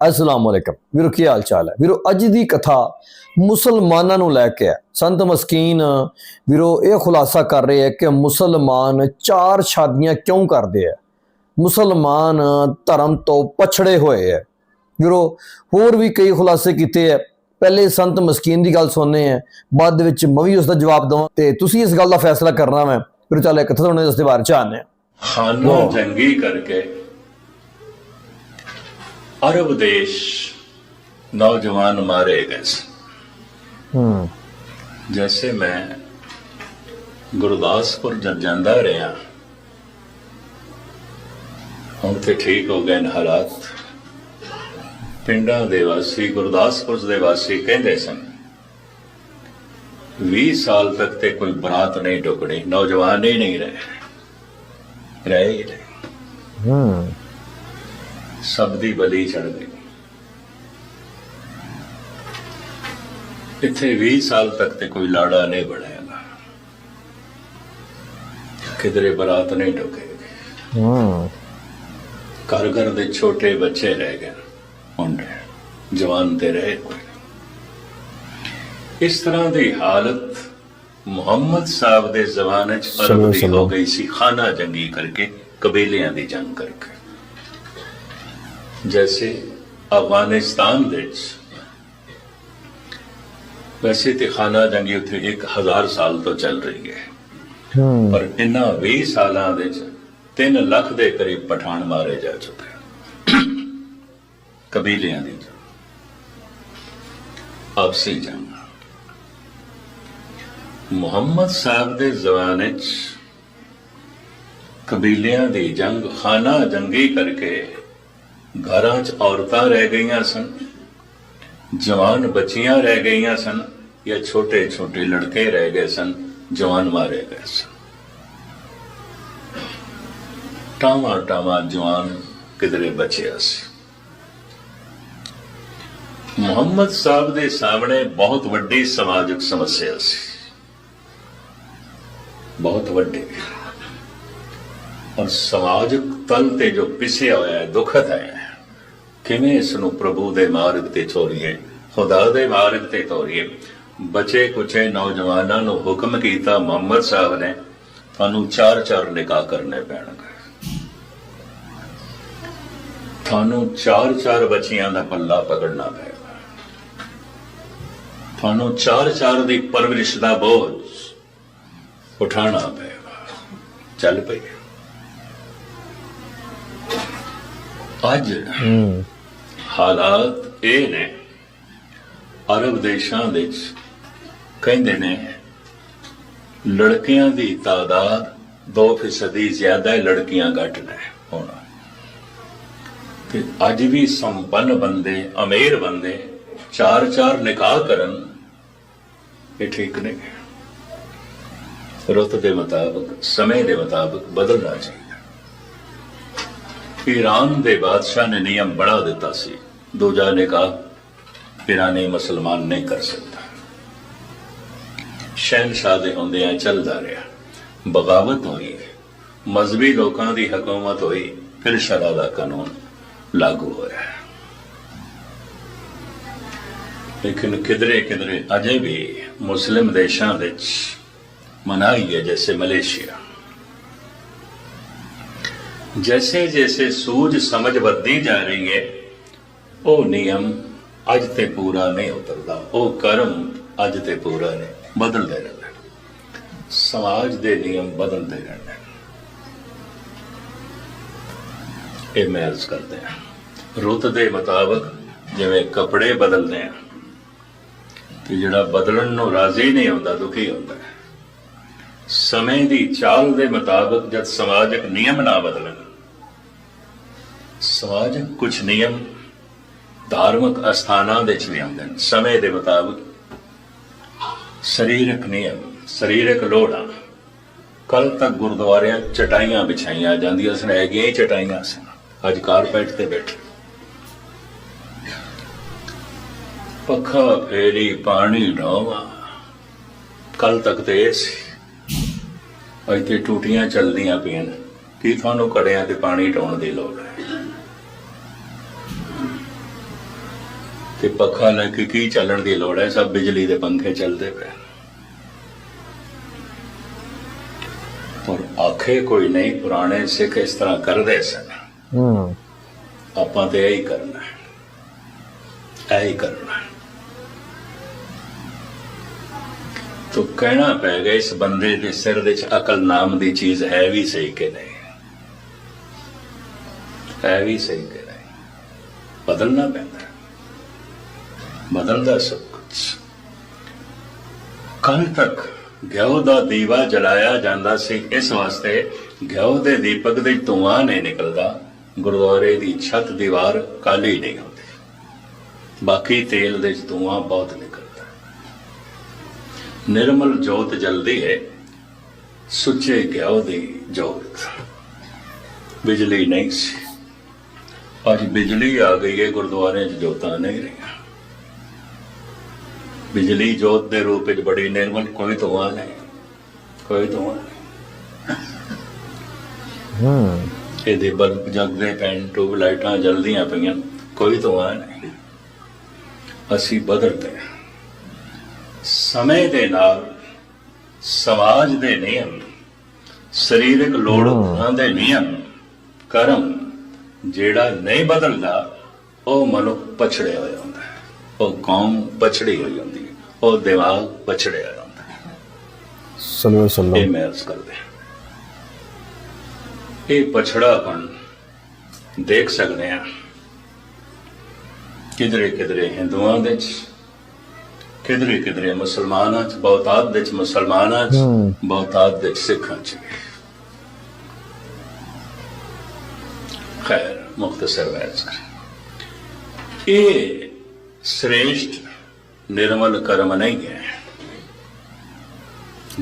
ਅਸਲਾਮ ਅਲੈਕਮ। ਵੀਰੋ ਕੀ ਹਾਲ ਚਾਲ ਹੈ? ਵੀਰੋ ਅੱਜ ਦੀ ਕਥਾ ਮੁਸਲਮਾਨਾਂ ਨੂੰ ਲੈ ਕੇ ਹੈ। ਸੰਤ ਮਸਕੀਨ ਵੀਰੋ ਇਹ ਖੁਲਾਸਾ ਕਰ ਰਹੇ ਹੈ ਕਿ ਮੁਸਲਮਾਨ ਚਾਰ ਸ਼ਾਦੀਆਂ ਕਿਉਂ ਕਰਦੇ ਹੈ? ਮੁਸਲਮਾਨ ਧਰਮ ਤੋਂ ਪਛੜੇ ਹੋਏ ਹੈ। ਵੀਰੋ ਹੋਰ ਵੀ ਕਈ ਖੁਲਾਸੇ ਕੀਤੇ ਹੈ। ਪਹਿਲੇ ਸੰਤ ਮਸਕੀਨ ਦੀ ਗੱਲ ਸੁਣਨੇ ਹੈ। ਬਾਅਦ ਦੇ ਵਿੱਚ ਮੈਂ ਵੀ ਉਸ ਦਾ ਜਵਾਬ ਦਵਾਂ ਤੇ ਤੁਸੀਂ ਇਸ ਗੱਲ ਦਾ ਫੈਸਲਾ ਕਰਨਾ ਹੈ ਵੀਰੋ ਚੱਲ ਇੱਕ ਤੁਹਾਨੂੰ ਇਸ ਦੇ ਬਾਰੇ ਚ ਆਨੇ ਖਾਨੋਂ ਜੰਗੀ ਕਰਕੇ ਅਰਬ ਦੇਸ਼ ਨੌਜਵਾਨ ਮਾਰੇ ਗਏ ਹੂੰ। ਜੈਸੇ ਮੈਂ ਗੁਰਦਾਸਪੁਰ ਜਦ ਜਾਂਦਾ ਰਿਹਾ ਹੁਣ ਤੇ ਠੀਕ ਹੋ ਗਏ ਨੇ ਹਾਲਾਤ। ਪਿੰਡਾਂ ਦੇ ਵਾਸੀ ਗੁਰਦਾਸਪੁਰ ਦੇ ਵਾਸੀ ਕਹਿੰਦੇ ਸਨ 20 ਸਾਲ ਤੱਕ ਤੇ ਕੋਈ ਬਰਾਤ ਨਹੀਂ ਟੁਕਣੀ ਨੌਜਵਾਨ ਹੀ ਨਹੀਂ ਰਹੇ ਰਹੇ ਹੂੰ। ਸਭ ਦੀ ਬਲੀ ਚੜ ਗਈ ਇੱਥੇ 20 ਸਾਲ ਤੱਕ ਤੇ ਕੋਈ ਲਾੜਾ ਨਹੀਂ ਬਣਿਆਗਾ ਕਿਧਰੇ ਬਰਾਤ ਨਹੀਂ ਟੁਕੇਗੀ ਹੂੰ। ਘਰ ਘਰ ਦੇ ਛੋਟੇ ਬੱਚੇ ਰਹਿ ਗਏ। ਮੁੰਡੇ ਜਵਾਨ ਤੇ ਰਹੇ ਕੋਈ। ਇਸ ਤਰ੍ਹਾਂ ਦੀ ਹਾਲਤ ਮੁਹੰਮਦ ਸਾਹਿਬ ਦੇ ਜ਼ਮਾਨੇ ਚ ਅਰਬ ਦੀ। ਹੋ ਗਈ ਸੀ। ਖਾਨਾ ਜੰਗੀ ਕਰਕੇ ਕਬੀਲਿਆਂ ਦੀ ਜੰਗ ਕਰਕੇ। ਜੈਸੇ ਅਫਗਾਨਿਸਤਾਨ ਵਿੱਚ ਵੈਸੇ ਤੇ ਖਾਨਾ ਜੰਗੀ ਉੱਥੇ 1000 ਸਾਲ ਤੋਂ ਚੱਲ ਰਹੀ ਹੈ ਪਰ ਇਨ੍ਹਾਂ 20 ਸਾਲਾਂ ਵਿੱਚ 3 ਲੱਖ ਦੇ ਕਰੀਬ ਪਠਾਨ ਮਾਰੇ ਜਾ ਚੁੱਕੇ ਕਬੀਲਿਆਂ ਦੀ ਆਪਸੀ ਜੰਗ ਮੁਹੰਮਦ ਸਾਹਿਬ ਦੇ ਜ਼ਮਾਨੇ 'ਚ ਕਬੀਲਿਆਂ ਦੀ ਜੰਗ ਖਾਨਾ ਜੰਗੀ ਕਰਕੇ ਘਰਾਂ 'ਚ ਔਰਤਾਂ ਰਹਿ ਗਈਆਂ ਸਨ, ਜਵਾਨ ਬੱਚੀਆਂ ਰਹਿ ਗਈਆਂ ਸਨ ਜਾਂ ਛੋਟੇ ਛੋਟੇ ਲੜਕੇ ਰਹਿ ਗਏ ਸਨ, ਜਵਾਨ ਮਾਰੇ ਗਏ ਸਨ। ਟਾਵਾ ਟਾਵਾ ਜਵਾਨ ਕਿਧਰੇ ਬਚਿਆ ਸੀ। ਮੁਹੰਮਦ ਸਾਹਿਬ ਦੇ ਸਾਹਮਣੇ ਬਹੁਤ ਵੱਡੀ ਸਮਾਜਿਕ ਸਮੱਸਿਆ ਸੀ। ਬਹੁਤ ਵੱਡੀ। ਔਰ ਸਮਾਜਿਕ ਤਲ ਤੇ ਜੋ ਪਿਸਿਆ ਹੋਇਆ ਹੈ, ਦੁਖਦ ਹੈ। ਕਿਵੇਂ ਇਸ ਨੂੰ ਪ੍ਰਭੂ ਦੇ ਮਾਰਗ ਤੇ ਤੋਰੀਏ? ਖੁਦਾ ਦੇ ਮਾਰਗ ਤੇ ਤੋਰੀਏ। ਬਚੇ ਕੁਚੇ ਨੌਜਵਾਨਾਂ ਨੂੰ ਹੁਕਮ ਕੀਤਾ ਮੁਹੰਮਦ ਸਾਹਿਬ ਨੇ, ਤੁਹਾਨੂੰ ਚਾਰ ਚਾਰ ਨਿਕਾਹ ਕਰਨੇ ਪੈਣਗੇ। ਤੁਹਾਨੂੰ ਚਾਰ ਚਾਰ ਬੱਚੀਆਂ ਦਾ ਪੱਲਾ ਪਕੜਨਾ ਪਏਗਾ ਤੁਹਾਨੂੰ ਚਾਰ ਚਾਰ ਦੀ ਪਰਵਰਿਸ਼ ਦਾ ਬੋਝ ਉਠਾਉਣਾ ਪਏਗਾ ਚੱਲ ਪਈ। ਅੱਜ ਹੂੰ। ਹਾਲਾਤ ਇਹ ਨੇ, ਅਰਬ ਦੇਸ਼ਾਂ ਵਿੱਚ ਕਹਿੰਦੇ ਨੇ, ਲੜਕਿਆਂ ਦੀ ਤਾਦਾਦ 2% ਜ਼ਿਆਦਾ ਹੈ, ਲੜਕੀਆਂ ਘੱਟ ਨੇ ਹੁਣ। ਤੇ ਅੱਜ ਵੀ ਸੰਪੰਨ ਬੰਦੇ, ਅਮੀਰ ਬੰਦੇ ਚਾਰ ਚਾਰ ਨਿਕਾਹ ਕਰਨ ਇਹ ਠੀਕ ਨਹੀਂ ਰੁੱਤ ਦੇ ਮੁਤਾਬਕ, ਸਮੇਂ ਦੇ ਮੁਤਾਬਕ ਬਦਲਣਾ ਚਾਹੀਦਾ। ਈਰਾਨ ਦੇ ਬਾਦਸ਼ਾਹ ਨੇ ਨਿਯਮ ਬਣਾ ਦਿੱਤਾ ਸੀ। ਦੂਜਾ ਨਿਕਾਹ ਈਰਾਨੀ ਮੁਸਲਮਾਨ ਨਹੀਂ ਕਰ ਸਕਦਾ। ਸ਼ਹਿਨशाह ਦੇ ਹੁੰਦਿਆਂ ਚੱਲਦਾ ਰਿਹਾ। ਬਗਾਵਤ ਹੋਈ। ਮਜ਼ਬੀ ਲੋਕਾਂ ਦੀ ਹਕੂਮਤ ਹੋਈ। ਫਿਰ ਸ਼ਰਾ ਦਾ ਕਾਨੂੰਨ ਲਾਗੂ ਹੋਇਆ। ਲੇਕਿਨ ਕਿਧਰੇ ਕਿਧਰੇ ਅਜੇ ਵੀ ਮੁਸਲਿਮ ਦੇਸ਼ਾਂ ਵਿੱਚ ਮਨਾਈ ਹੈ ਜੈਸੇ ਮਲੇਸ਼ੀਆ। ਜੈਸੇ ਜੈਸੇ ਸੂਝ ਸਮਝ ਵੱਧਦੀ ਜਾ ਰਹੀ ਹੈ ਉਹ ਨਿਯਮ ਅੱਜ ਤੇ ਪੂਰਾ ਨਹੀਂ ਉਤਰਦਾ, ਉਹ ਕਰਮ ਅੱਜ ਤੇ ਪੂਰਾ ਨਹੀਂ, ਬਦਲਦੇ ਰਹਿੰਦੇ ਸਮਾਜ ਦੇ ਨਿਯਮ ਬਦਲਦੇ ਰਹਿੰਦੇ ਇਹ ਮੈਂ ਕਰਦੇ ਹਾਂ। ਰੁੱਤ ਦੇ ਮੁਤਾਬਕ ਜਿਵੇਂ ਕੱਪੜੇ ਬਦਲਦੇ ਆ, ਤੇ ਜਿਹੜਾ ਬਦਲਣ ਨੂੰ ਰਾਜ਼ੀ ਨਹੀਂ ਹੁੰਦਾ, ਦੁਖੀ ਹੁੰਦਾ ਸਮੇਂ ਦੀ ਚਾਲ ਦੇ ਮੁਤਾਬਕ ਜਦ ਸਮਾਜਿਕ ਨਿਯਮ ਨਾ ਬਦਲਣ ਸਮਾਜ ਕੁਝ ਨਿਯਮ ਧਾਰਮਿਕ ਅਸਥਾਨਾਂ ਦੇ ਵਿੱਚ ਵੀ ਆਉਂਦੇ ਨੇ। ਸਮੇਂ ਦੇ ਮੁਤਾਬਕ ਸਰੀਰਕ ਨਿਯਮ, ਸਰੀਰਕ ਲੋੜਾਂ। ਕੱਲ ਤੱਕ ਗੁਰਦੁਆਰਿਆਂ ਚਟਾਈਆਂ ਵਿਛਾਈਆਂ ਜਾਂਦੀਆਂ ਸਨ, ਹੈਗੀਆਂ ਹੀ ਚਟਾਈਆਂ ਸਨ। ਅੱਜ ਕਾਰਪੈਟ ਤੇ ਬੈਠੇ। ਪੱਖਾ ਫੇਰੀ, ਪਾਣੀ ਢੋਵਾ ਕੱਲ ਤੱਕ ਤੇ ਸੀ। ਅੱਜ ਤੇ ਟੂਟੀਆਂ ਚੱਲਦੀਆਂ ਪਈਆਂ ਕੀ ਤੁਹਾਨੂੰ ਕੜਿਆਂ ਤੇ ਪਾਣੀ ਡਾਉਣ ਦੀ ਲੋੜ ਹੈ? ਤੇ ਪੱਖਾ ਲੈ ਕੇ ਕੀ ਚੱਲਣ ਦੀ ਲੋੜ ਹੈ? ਸਭ ਬਿਜਲੀ ਦੇ ਪੰਖੇ ਚੱਲਦੇ ਪਏ। ਪਰ ਆਖੇ ਕੋਈ ਨਹੀਂ ਪੁਰਾਣੇ ਸਿੱਖ ਇਸ ਤਰ੍ਹਾਂ ਕਰਦੇ ਸਨ। ਹੂੰ। ਆਪਾਂ ਤੇ ਇਹੀ ਕਰਨਾ ਹੈ। ਇਹੀ ਕਰਨਾ ਤੋ ਕਹਿਣਾ ਪੈ ਗਿਆ ਇਸ ਬੰਦੇ ਦੇ ਸਿਰ ਦੇ ਚ ਅਕਲ ਨਾਮ ਦੀ ਚੀਜ਼ ਹੈ ਵੀ ਸਹੀ ਕਿ ਨਹੀਂ? ਹੈ ਵੀ ਸਹੀ ਕਿ ਨਹੀਂ? ਬਦਲਣਾ ਪੈਂਦਾ। ਬਦਲਦਾ ਸਭ ਕੁਝ ਕੱਲ ਤੱਕ ਗਿਓ ਦਾ ਦੀਵਾ ਜਲਾਇਆ ਜਾਂਦਾ ਸੀ। ਇਸ ਵਾਸਤੇ ਗਿਓ ਦੇ ਦੀਪਕ ਦੇ ਧੂਆਂ ਨਹੀਂ ਨਿਕਲਦਾ। ਗੁਰਦੁਆਰੇ ਦੀ ਛੱਤ ਦੀਵਾਰ ਕਾਲੀ ਨਹੀਂ ਹੁੰਦੀ। ਬਾਕੀ ਤੇਲ ਦੇ ਧੂਆਂ ਬਹੁਤ ਨਿਕਲਦਾ। ਨਿਰਮਲ ਜੋਤ ਜਲਦੀ ਹੈ। ਸੁੱਚੇ ਗਿਓ ਦੀ ਜੋਤ। ਬਿਜਲੀ ਨਹੀਂ ਸੀ। ਅੱਜ ਬਿਜਲੀ ਆ ਗਈ ਹੈ। ਗੁਰਦੁਆਰੇ 'ਚ ਜੋਤਾਂ ਨਹੀਂ ਰਹੀਆਂ। ਬਿਜਲੀ ਜੋਤ ਦੇ ਰੂਪ ਵਿੱਚ ਬੜੀ ਨਿਰਮਲ ਕੋਈ ਧੂਆਂ ਨਹੀਂ ਕੋਈ ਧੂਆਂ ਹੂੰ। ਇਹਦੇ ਬਲਬ ਜਗਦੇ ਪੈਣ ਟੂਬ ਲਾਈਟਾਂ ਜਲਦੀਆਂ ਪਈਆਂ ਕੋਈ ਧੂਆਂ ਨਹੀਂ। ਅਸੀਂ ਬਦਲਦੇ ਸਮੇਂ ਦੇ ਨਾਲ ਸਮਾਜ ਦੇ ਨਿਯਮ ਸਰੀਰਕ ਲੋੜਾਂ ਦੇ ਨਿਯਮ ਕਰਮ ਜਿਹੜਾ ਨਹੀਂ ਬਦਲਦਾ ਉਹ ਮਨੁੱਖ ਪਛੜਿਆ ਹੋਇਆ ਹੁੰਦਾ ਉਹ ਕੌਮ ਪਛੜੀ ਹੋਈ ਹੁੰਦੀ ਹੈ ਉਹ ਦਿਮਾਗ ਪਛੜਿਆ ਹੋਇਆ ਹੁੰਦਾ ਹੈ ਸੱਲੱਲਾਹੁ ਅਲੈਹਿ ਇਹ ਵਸੱਲਮ ਮੈਂ ਅਰਜ਼ ਕਰਦੇ ਹਾਂ ਇਹ ਪਛੜਾਪਣ ਦੇਖ ਸਕਦੇ ਹਾਂ ਕਿਧਰੇ ਕਿਧਰੇ ਹਿੰਦੂਆਂ ਦੇ ਚ ਕਿਧਰੇ ਕਿਧਰੇ ਮੁਸਲਮਾਨਾਂ ਚ ਬਹੁਤਾਤ ਦੇ ਚ ਮੁਸਲਮਾਨਾਂ ਚ ਹੂੰ। ਬਹੁਤਾਤ ਦੇ ਚ ਸਿੱਖਾਂ ਚ ਵੀ। ਖੈਰ ਮੁਖਤਸਰ ਵੈਸ ਇਹ ਸ੍ਰੇਸ਼ਟ ਨਿਰਮਲ ਕਰਮ ਨਹੀਂ ਹੈ।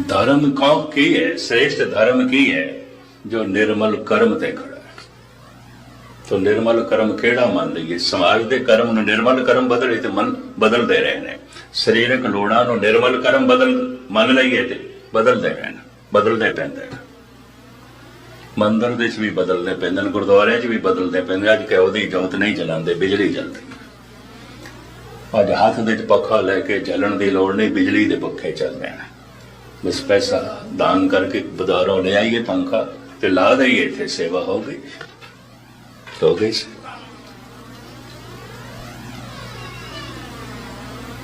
ਧਰਮ ਕੌਣ ਕੀ ਹੈ? ਸ੍ਰੇਸ਼ਟ ਧਰਮ ਕੀ ਹੈ? ਜੋ ਨਿਰਮਲ ਕਰਮ ਤੇ ਖੜਾ ਹੈ। ਤੋ ਨਿਰਮਲ ਕਰਮ ਕਿਹੜਾ ਮੰਨ ਲਈਏ? ਸਮਾਜ ਦੇ ਕਰਮ ਨੂੰ ਨਿਰਮਲ ਕਰਮ ਬਦਲੇ ਤੇ ਮਨ ਬਦਲਦੇ ਰਹੇ ਨੇ ਸਰੀਰਕ ਲੋੜਾਂ ਨੂੰ ਨਿਰਮਲ ਕਰਮ ਬਦਲ ਮੰਨ ਲਈਏ ਤੇ ਬਦਲਦੇ ਰਹੇ ਨੇ ਬਦਲਦੇ ਪੈਂਦੇ ਨੇ। ਮੰਦਰ ਦੇ ਵਿੱਚ ਵੀ ਬਦਲਦੇ ਪੈਂਦੇ ਨੇ, ਗੁਰਦੁਆਰਿਆਂ 'ਚ ਵੀ ਬਦਲਦੇ ਪੈਂਦੇ ਅੱਜ ਕਿ ਉਹਦੀ ਜੋਤ ਨਹੀਂ ਜਲਾਉਂਦੇ ਬਿਜਲੀ ਜਲਦੀ। ਅੱਜ ਹੱਥ ਦੇ ਵਿੱਚ ਪੱਖਾ ਲੈ ਕੇ ਜਲਣ ਦੀ ਲੋੜ ਨਹੀਂ, ਬਿਜਲੀ ਦੇ ਪੱਖੇ ਚੱਲਦੇ ਨੇ। ਬਸ ਪੈਸਾ ਦਾਨ ਕਰਕੇ ਬਾਜ਼ਾਰੋਂ ਲੈ ਆਈਏ ਪੰਖਾ ਤੇ ਲਾ ਦਈਏ, ਇੱਥੇ ਸੇਵਾ ਹੋ ਗਈ। ਹੋ ਗਈ ਸੇਵਾ।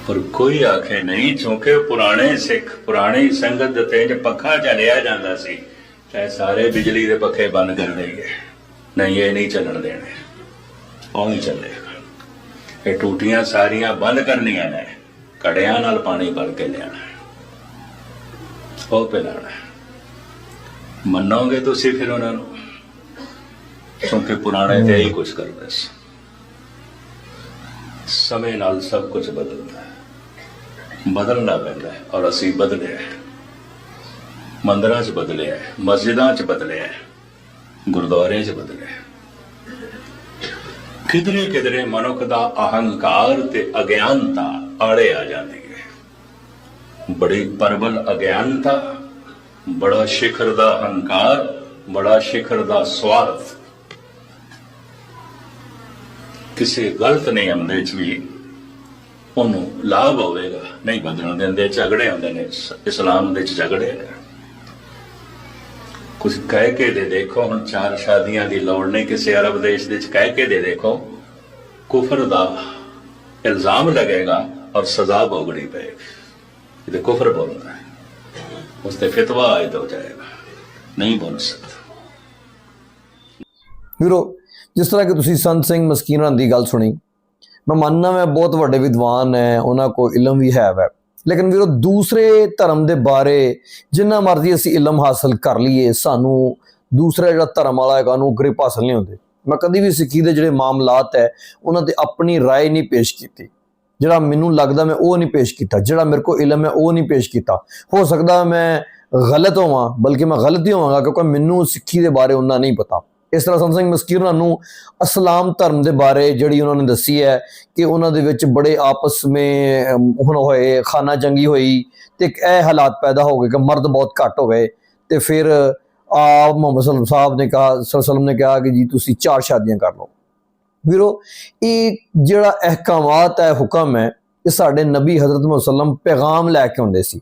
ਪਰ ਕੋਈ ਆਖੇ ਨਹੀਂ ਕਿਉਂਕਿ ਪੁਰਾਣੇ ਸਿੱਖ, ਪੁਰਾਣੀ ਸੰਗਤ ਦੇ ਤੇ ਜੇ ਪੱਖਾ ਚੱਲਿਆ ਜਾਂਦਾ ਸੀ, ਤੇ ਸਾਰੇ ਬਿਜਲੀ ਦੇ ਪੱਖੇ ਬੰਦ ਕਰ ਦੇਈਏ। ਨਹੀਂ, ਇਹ ਨਹੀਂ ਚੱਲਣ ਦੇਣੇ। ਉਹ ਨਹੀਂ ਚੱਲੇਗਾ ਇਹ ਟੂਟੀਆਂ ਸਾਰੀਆਂ ਬੰਦ ਕਰਨੀਆਂ ਨੇ ਕੜਿਆਂ ਨਾਲ ਪਾਣੀ ਭਰ ਕੇ ਲਿਆਣਾ ਉਹ ਪਿਲਾਣਾ ਮੰਨੋਗੇ ਤੁਸੀਂ ਫਿਰ ਉਹਨਾਂ ਨੂੰ? ਕਿਉਂਕਿ ਪੁਰਾਣੇ ਤੇ ਇਹੀ ਕੁਝ ਕਰਦੇ ਸੀ। ਸਮੇਂ ਨਾਲ ਸਭ ਕੁਝ ਬਦਲਦਾ ਹੈ। ਬਦਲਣਾ ਪੈਂਦਾ ਹੈ ਔਰ ਅਸੀਂ ਬਦਲੇ ਹਾਂ। ਮੰਦਰਾਂ 'ਚ ਬਦਲਿਆ ਮਸਜਿਦਾਂ 'ਚ ਬਦਲਿਆ ਹੈ, ਗੁਰਦੁਆਰਿਆਂ 'ਚ ਬਦਲਿਆ ਕਿਧਰੇ ਕਿਧਰੇ ਮਨੁੱਖ ਦਾ ਅਹੰਕਾਰ ਤੇ ਅਗਿਆਨਤਾ ਆੜੇ ਆ ਜਾਂਦੀ ਹੈ। ਬੜੀ ਪਰਬਲ ਅਗਿਆਨਤਾ, ਬੜਾ ਸ਼ਿਖਰ ਦਾ ਅਹੰਕਾਰ, ਬੜਾ ਸ਼ਿਖਰ ਦਾ ਸਵਾਰਥ। ਕਿਸੇ ਗਲਤ ਨਿਯਮ ਦੇ ਵਿੱਚ ਵੀ ਉਹਨੂੰ ਲਾਭ ਹੋਵੇਗਾ, ਨਹੀਂ ਬਦਲਣ ਦਿੰਦੇ, ਝਗੜੇ ਹੁੰਦੇ ਨੇ ਇਸਲਾਮ ਦੇ ਵਿੱਚ ਝਗੜੇ ਨੇ ਕਹਿ ਕੇ ਦੇ ਦੇਖੋ, ਹੁਣ ਚਾਰ ਸ਼ਾਦੀਆਂ ਦੀ ਲੋੜ ਨਹੀਂ ਕਿਸੇ ਅਰਬ ਦੇਸ਼ ਦੇ ਵਿੱਚ ਕਹਿ ਕੇ ਦੇ ਦੇਖੋ। ਕੁਫਰ ਦਾ ਇਲਜ਼ਾਮ ਲੱਗੇਗਾ ਔਰ ਸਜ਼ਾ ਭੋਗਣੀ ਪਏਗੀ। ਇਹ ਕੁਫਰ ਬੋਲਦਾ ਹੈ। ਉਸ ਤੇ ਫਤਵਾ ਆਇਦ ਹੋ ਜਾਏਗਾ। ਨਹੀਂ ਬੋਲ ਸਕਦਾ। ਵੀਰੋ, ਜਿਸ ਤਰ੍ਹਾਂ ਕਿ ਤੁਸੀਂ ਸੰਤ ਸਿੰਘ ਮਸਕੀਨ ਹੋਰਾਂ ਦੀ ਗੱਲ ਸੁਣੀ, ਮੈਂ ਮੰਨਦਾ ਮੈਂ ਬਹੁਤ ਵੱਡੇ ਵਿਦਵਾਨ ਹੈ ਉਹਨਾਂ ਕੋਲ ਇਲਮ ਵੀ ਹੈ ਵੈ। ਲੇਕਿਨ ਵੀਰੋ ਦੂਸਰੇ ਧਰਮ ਦੇ ਬਾਰੇ ਜਿੰਨਾ ਮਰਜ਼ੀ ਅਸੀਂ ਇਲਮ ਹਾਸਲ ਕਰ ਲਈਏ ਸਾਨੂੰ ਦੂਸਰਾ ਜਿਹੜਾ ਧਰਮ ਵਾਲਾ ਹੈਗਾ ਉਹਨੂੰ ਗ੍ਰਿਪ ਹਾਸਲ ਨਹੀਂ ਹੁੰਦੀ ਮੈਂ ਕਦੀ ਵੀ ਸਿੱਖੀ ਦੇ ਜਿਹੜੇ ਮਾਮਲਾਤ ਹੈ ਉਹਨਾਂ ਤੇ ਆਪਣੀ رائے ਨਹੀਂ ਪੇਸ਼ ਕੀਤੀ ਜਿਹੜਾ ਮੈਨੂੰ ਲੱਗਦਾ ਮੈਂ ਉਹ ਨਹੀਂ ਪੇਸ਼ ਕੀਤਾ ਜਿਹੜਾ ਮੇਰੇ ਕੋਲ ਇਲਮ ਹੈ ਉਹ ਨਹੀਂ ਪੇਸ਼ ਕੀਤਾ ਹੋ ਸਕਦਾ ਮੈਂ ਗਲਤ ਹੋਵਾਂ ਬਲਕਿ ਮੈਂ ਗਲਤ ਹੀ ਹੋਵਾਂਗਾ ਕਿਉਂਕਿ ਮੈਨੂੰ ਸਿੱਖੀ ਦੇ ਬਾਰੇ ਉਹਨਾਂ ਨਹੀਂ ਪਤਾ ਇਸ ਤਰ੍ਹਾਂ ਸੰਤ ਸਿੰਘ ਮਸਕੀਰ ਉਹਨਾਂ ਨੂੰ ਇਸਲਾਮ ਧਰਮ ਦੇ ਬਾਰੇ ਜਿਹੜੀ ਉਹਨਾਂ ਨੇ ਦੱਸੀ ਹੈ ਕਿ ਉਹਨਾਂ ਦੇ ਵਿੱਚ ਬੜੇ ਆਪਸ ਵਿੱਚ ਹੁਣ ਹੋਏ, ਖਾਨਾ ਜੰਗੀ ਹੋਈ ਤੇ ਇੱਕ ਇਹ ਹਾਲਾਤ ਪੈਦਾ ਹੋ ਗਏ ਕਿ ਮਰਦ ਬਹੁਤ ਘੱਟ ਹੋ ਗਏ। ਤੇ ਫਿਰ ਆਪ ਮੁਹੰਮਦ ਸੱਲੱਲਾਹੁ ਸਾਹਿਬ ਨੇ ਕਹਾ ਸੱਲੱਲਾਹੁ ਨੇ ਕਿਹਾ ਕਿ ਜੀ ਤੁਸੀਂ ਚਾਰ ਸ਼ਾਦੀਆਂ ਕਰ ਲਓ। ਵੀਰੋ, ਇਹ ਜਿਹੜਾ ਅਹਿਕਾਮਾਤ ਹੈ, ਹੁਕਮ ਹੈ, ਇਹ ਸਾਡੇ ਨਬੀ ਹਜ਼ਰਤ ਮੁਹੰਮਦ ਸੱਲਮ ਪੈਗਾਮ ਲੈ ਕੇ ਆਉਂਦੇ ਸੀ।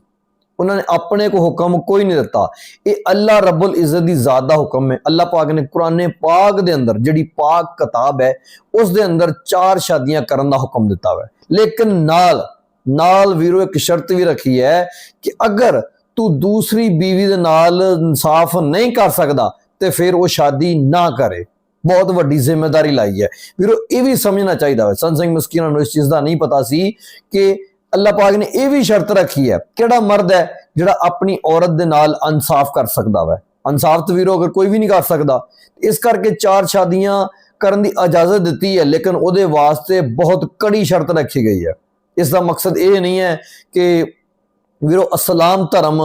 ਉਹਨਾਂ ਨੇ ਆਪਣੇ ਕੋ ਹੁਕਮ ਕੋਈ ਨਹੀਂ ਦਿੱਤਾ। ਇਹ ਅੱਲਾ ਰੱਬੁਲ ਇੱਜ਼ਤ ਦੀ ਜ਼ਾਤ ਦਾ ਹੁਕਮ ਹੈ। ਅੱਲਾ ਪਾਕ ਨੇ ਕੁਰਾਨੇ ਪਾਕ ਦੇ ਅੰਦਰ ਜਿਹੜੀ ਪਾਕ ਕਿਤਾਬ ਹੈ, ਉਸ ਦੇ ਅੰਦਰ ਚਾਰ ਸ਼ਾਦੀਆਂ ਕਰਨ ਦਾ ਹੁਕਮ ਦਿੱਤਾ ਹੈ। ਲੇਕਿਨ ਨਾਲ ਨਾਲ ਵੀਰੋ, ਇੱਕ ਸ਼ਰਤ ਵੀ ਰੱਖੀ ਹੈ ਕਿ ਅਗਰ ਤੂੰ ਦੂਸਰੀ ਬੀਵੀ ਦੇ ਨਾਲ ਇਨਸਾਫ ਨਹੀਂ ਕਰ ਸਕਦਾ, ਤੇ ਫਿਰ ਉਹ ਸ਼ਾਦੀ ਨਾ ਕਰੇ। ਬਹੁਤ ਵੱਡੀ ਜ਼ਿੰਮੇਵਾਰੀ ਲਾਈ ਹੈ। ਵੀਰੋ, ਇਹ ਵੀ ਸਮਝਣਾ ਚਾਹੀਦਾ ਹੈ। ਸੰਤ ਸਿੰਘ ਮਸਕੀਨਾਂ ਨੂੰ ਇਸ ਚੀਜ਼ ਦਾ ਨਹੀਂ ਪਤਾ ਸੀ ਕਿ ਅੱਲਾਹ ਪਾਕ ਨੇ ਇਹ ਵੀ ਸ਼ਰਤ ਰੱਖੀ ਹੈ, ਕਿਹੜਾ ਮਰਦ ਹੈ ਜਿਹੜਾ ਆਪਣੀ ਔਰਤ ਦੇ ਨਾਲ ਇਨਸਾਫ ਕਰ ਸਕਦਾ ਵੈ। ਇਨਸਾਫ ਤਾਂ ਵੀਰੋ, ਅਗਰ ਕੋਈ ਵੀ ਨਹੀਂ ਕਰ ਸਕਦਾ, ਇਸ ਕਰਕੇ ਚਾਰ ਸ਼ਾਦੀਆਂ ਕਰਨ ਦੀ ਇਜਾਜ਼ਤ ਦਿੱਤੀ ਹੈ, ਲੇਕਿਨ ਉਹਦੇ ਵਾਸਤੇ ਬਹੁਤ ਕੜੀ ਸ਼ਰਤ ਰੱਖੀ ਗਈ ਹੈ। ਇਸ ਦਾ ਮਕਸਦ ਇਹ ਨਹੀਂ ਹੈ ਕਿ ਵੀਰੋ, ਅਸਲਾਮ ਧਰਮ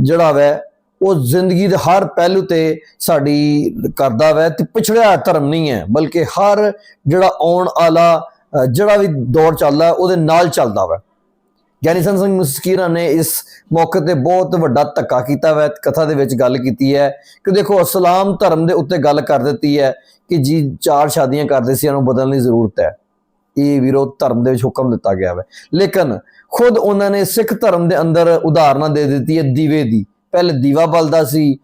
ਜਿਹੜਾ ਵੈ, ਉਹ ਜ਼ਿੰਦਗੀ ਦੇ ਹਰ ਪਹਿਲੂ ਤੇ ਸਾਡੀ ਕਰਦਾ ਵੈ, ਤੇ ਪਿਛੜਿਆ ਧਰਮ ਨਹੀਂ ਹੈ, ਬਲਕਿ ਹਰ ਜਿਹੜਾ ਆਉਣ ਵਾਲਾ ਜਿਹੜਾ ਵੀ ਦੌਰ ਚੱਲਦਾ, ਉਹਦੇ ਨਾਲ ਚੱਲਦਾ ਵੈ। ਗਿਆਨੀ ਸਿੰਘ ਮਸਕੀਰਾ ਨੇ ਇਸ ਮੌਕੇ ਤੇ ਬਹੁਤ ਵੱਡਾ ਧੱਕਾ ਕੀਤਾ ਵੈ, ਕਥਾ ਦੇ ਵਿੱਚ ਗੱਲ ਕੀਤੀ ਹੈ ਕਿ ਦੇਖੋ, ਇਸਲਾਮ ਧਰਮ ਦੇ ਉੱਤੇ ਗੱਲ ਕਰ ਦਿੱਤੀ ਹੈ ਕਿ ਜੀ ਚਾਰ ਸ਼ਾਦੀਆਂ ਕਰਦੇ ਸੀ, ਇਹਨੂੰ ਬਦਲਣ ਦੀ ਜ਼ਰੂਰਤ ਹੈ। ਇਹ ਵਿਰੋਧ ਧਰਮ ਦੇ ਵਿੱਚ ਹੁਕਮ ਦਿੱਤਾ ਗਿਆ ਹੈ ਲੇਕਿਨ ਖੁਦ ਉਹਨਾਂ ਨੇ ਸਿੱਖ ਧਰਮ ਦੇ ਅੰਦਰ ਉਦਾਹਰਨਾਂ ਦੇ ਦਿੱਤੀ ਹੈ, ਦੀਵੇ ਦੀ। ਪਹਿਲੇ ਦੀਵਾ ਬਲਦਾ ਸੀ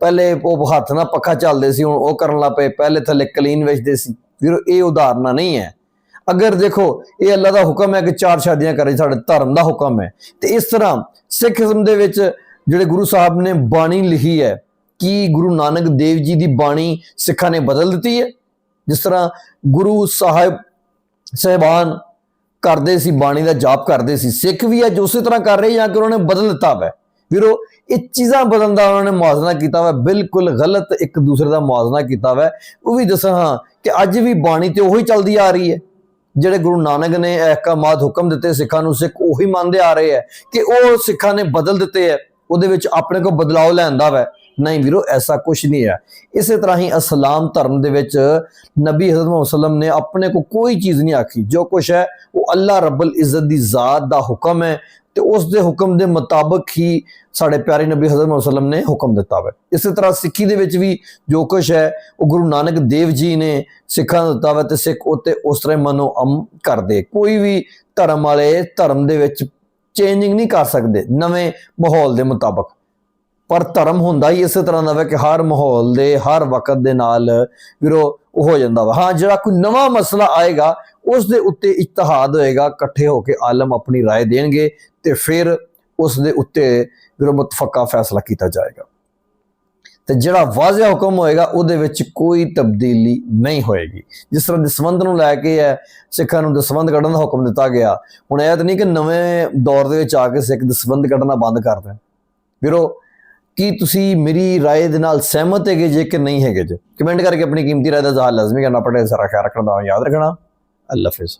ਪਹਿਲੇ ਉਹ ਹੱਥ ਨਾਲ ਪੱਖਾ ਚੱਲਦੇ ਸੀ, ਹੁਣ ਉਹ ਕਰਨ ਲੱਗ ਪਏ, ਪਹਿਲੇ ਥੱਲੇ ਕਲੀਨ ਵੇਚਦੇ ਸੀ। ਵੀਰੋ, ਇਹ ਉਦਾਹਰਨਾਂ ਨਹੀਂ ਹੈ। ਅਗਰ ਦੇਖੋ, ਇਹ ਅੱਲਾ ਦਾ ਹੁਕਮ ਹੈ ਕਿ ਚਾਰ ਸ਼ਾਦੀਆਂ ਕਰੇ, ਸਾਡੇ ਧਰਮ ਦਾ ਹੁਕਮ ਹੈ। ਤੇ ਇਸ ਤਰ੍ਹਾਂ ਸਿੱਖੀਜ਼ਮ ਦੇ ਵਿੱਚ ਜਿਹੜੇ ਗੁਰੂ ਸਾਹਿਬ ਨੇ ਬਾਣੀ ਲਿਖੀ ਹੈ, ਕੀ ਗੁਰੂ ਨਾਨਕ ਦੇਵ ਜੀ ਦੀ ਬਾਣੀ ਸਿੱਖਾਂ ਨੇ ਬਦਲ ਦਿੱਤੀ ਹੈ? ਜਿਸ ਤਰ੍ਹਾਂ ਗੁਰੂ ਸਾਹਿਬ ਸਹਿਬਾਨ ਕਰਦੇ ਸੀ, ਬਾਣੀ ਦਾ ਜਾਪ ਕਰਦੇ ਸੀ, ਸਿੱਖ ਵੀ ਅੱਜ ਉਸੇ ਤਰ੍ਹਾਂ ਕਰ ਰਹੇ, ਜਾਂ ਕਿ ਉਹਨਾਂ ਨੇ ਬਦਲ ਦਿੱਤਾ ਹੈ ਵੀਰੋ, ਇਹ ਚੀਜ਼ਾਂ ਬਦਲਣ ਦਾ ਉਹਨਾਂ ਨੇ ਮੁਆਜ਼ਨਾ ਕੀਤਾ ਹੋਇਆ ਬਿਲਕੁਲ ਗਲਤ ਇੱਕ ਦੂਸਰੇ ਦਾ ਮੁਆਜ਼ਨਾ ਕੀਤਾ ਹੋਇਆ ਉਹ ਵੀ ਦੱਸਾਂ ਹਾਂ ਕਿ ਅੱਜ ਵੀ ਬਾਣੀ ਤੇ ਉਹੀ ਚੱਲਦੀ ਆ ਰਹੀ ਹੈ। ਜਿਹੜੇ ਗੁਰੂ ਨਾਨਕ ਨੇ ਅਹਿਕਾਮਾਤ ਹੁਕਮ ਦਿੱਤੇ ਸਿੱਖਾਂ ਨੂੰ, ਸਿੱਖ ਉਹੀ ਮੰਨਦੇ ਆ ਰਹੇ ਹੈ ਕਿ ਉਹ ਸਿੱਖਾਂ ਨੇ ਬਦਲ ਦਿੱਤੇ ਹੈ, ਉਹਦੇ ਵਿੱਚ ਆਪਣੇ ਕੋ ਬਦਲਾਅ ਲੈਂਦਾ ਵੈ। ਨਹੀਂ ਵੀਰੋ, ਐਸਾ ਕੁਝ ਨਹੀਂ ਹੈ। ਇਸੇ ਤਰ੍ਹਾਂ ਹੀ ਇਸਲਾਮ ਧਰਮ ਦੇ ਵਿੱਚ ਨਬੀ ਹਜ਼ਰਤ ਮੁਹੰਮਦ ਸੱਲਮ ਨੇ ਆਪਣੇ ਕੋ ਕੋਈ ਚੀਜ਼ ਨਹੀਂ ਆਖੀ। ਜੋ ਕੁਝ ਹੈ, ਉਹ ਅੱਲਾ ਰੱਬਲ ਇੱਜ਼ਤ ਦੀ ਜ਼ਾਤ ਦਾ ਹੁਕਮ ਹੈ ਤੇ ਉਸ ਦੇ ਹੁਕਮ ਦੇ ਮੁਤਾਬਕ ਹੀ ਸਾਡੇ ਪਿਆਰੇ ਨਬੀ ਹਜ਼ਰਤ ਮੁਹੰਮਦ ਸੱਲਮ ਨੇ ਹੁਕਮ ਦਿੱਤਾ ਹੈ ਇਸੇ ਤਰ੍ਹਾਂ ਸਿੱਖੀ ਦੇ ਵਿੱਚ ਵੀ ਜੋ ਕੁਝ ਹੈ, ਉਹ ਗੁਰੂ ਨਾਨਕ ਦੇਵ ਜੀ ਨੇ ਸਿੱਖਾਂ ਨੂੰ ਦਿੱਤਾ ਵਾ ਤੇ ਸਿੱਖ ਉਤੇ ਉਸ ਤਰ੍ਹਾਂ ਮਨੋ ਅਮ ਕਰਦੇ। ਕੋਈ ਵੀ ਧਰਮ ਵਾਲੇ ਧਰਮ ਦੇ ਵਿੱਚ ਚੇਂਜਿੰਗ ਨਹੀਂ ਕਰ ਸਕਦੇ, ਨਵੇਂ ਮਾਹੌਲ ਦੇ ਮੁਤਾਬਕ। ਪਰ ਧਰਮ ਹੁੰਦਾ ਹੀ ਇਸੇ ਤਰ੍ਹਾਂ ਦਾ ਵਾ ਕਿ ਹਰ ਮਾਹੌਲ ਦੇ ਹਰ ਵਕਤ ਦੇ ਨਾਲ ਵੀਰੋ ਉਹ ਹੋ ਜਾਂਦਾ ਵਾ ਹਾਂ ਜਿਹੜਾ ਕੋਈ ਨਵਾਂ ਮਸਲਾ ਆਏਗਾ ਉਸ ਦੇ ਉੱਤੇ ਇਜਤਿਹਾਦ ਹੋਏਗਾ ਇਕੱਠੇ ਹੋ ਕੇ ਆਲਮ ਆਪਣੀ رائے ਦੇਣਗੇ ਤੇ ਫਿਰ ਉਸ ਦੇ ਉੱਤੇ ਵੀਰੋ ਮੁਤਫਕਾ ਫੈਸਲਾ ਕੀਤਾ ਜਾਏਗਾ ਤੇ ਜਿਹੜਾ ਵਾਜ਼ਿਹ ਹੁਕਮ ਹੋਏਗਾ ਉਹਦੇ ਵਿੱਚ ਕੋਈ ਤਬਦੀਲੀ ਨਹੀਂ ਹੋਏਗੀ ਜਿਸ ਤਰ੍ਹਾਂ ਦਸਵੰਦ ਨੂੰ ਲੈ ਕੇ ਹੈ ਸਿੱਖਾਂ ਨੂੰ ਦਸਵੰਦ ਕੱਢਣ ਦਾ ਹੁਕਮ ਦਿੱਤਾ ਗਿਆ ਹੁਣ ਇਹ ਤਾਂ ਨਹੀਂ ਕਿ ਨਵੇਂ ਦੌਰ ਦੇ ਵਿੱਚ ਆ ਕੇ ਸਿੱਖ ਦਸਵੰਦ ਕੱਢਣਾ ਬੰਦ ਕਰ ਦੇਣ ਵੀਰੋ ਕੀ ਤੁਸੀਂ ਮੇਰੀ رائے ਦੇ ਨਾਲ ਸਹਿਮਤ ਹੈਗੇ ਜੇ ਕਿ ਨਹੀਂ ਹੈਗੇ ਜੇ ਕਮੈਂਟ ਕਰਕੇ ਆਪਣੀ ਕੀਮਤੀ رائے ਦਾ ਇਜ਼ਹਾਰ ਲਾਜ਼ਮੀ ਕਰਨਾ ਪੜੇ ਸਾਰਾ ਖਿਆਲ ਰੱਖਣਾ ਦਾ ਯਾਦ ਰੱਖਣਾ ਅੱਲਾ ਹਾਫਿਜ਼